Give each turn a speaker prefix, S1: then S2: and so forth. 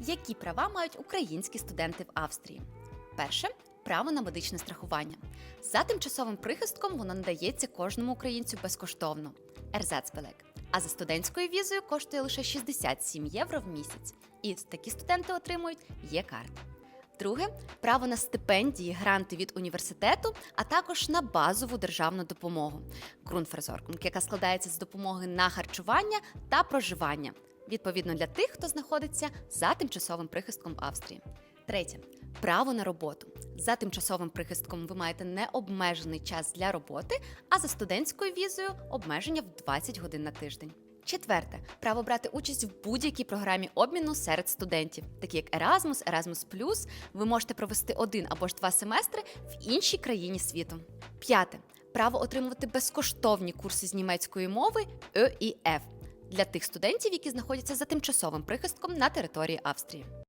S1: Які права мають українські студенти в Австрії? Перше право на медичне страхування. За тимчасовим прихистком воно надається кожному українцю безкоштовно. Ерзацбелек. А за студентською візою коштує лише 67 євро в місяць. І такі студенти отримують є карти. Друге право на стипендії, гранти від університету, а також на базову державну допомогу Grundversorgung, яка складається з допомоги на харчування та проживання, відповідно для тих, хто знаходиться за тимчасовим прихистком в Австрії. Третє право на роботу. За тимчасовим прихистком ви маєте необмежений час для роботи, а за студентською візою обмеження в 20 годин на тиждень. Четверте право брати участь в будь-якій програмі обміну серед студентів, такі як Erasmus, Erasmus+, ви можете провести один або ж два семестри в іншій країні світу. П'яте право отримувати безкоштовні курси з німецької мови Е і Ф для тих студентів, які знаходяться за тимчасовим прихистком на території Австрії.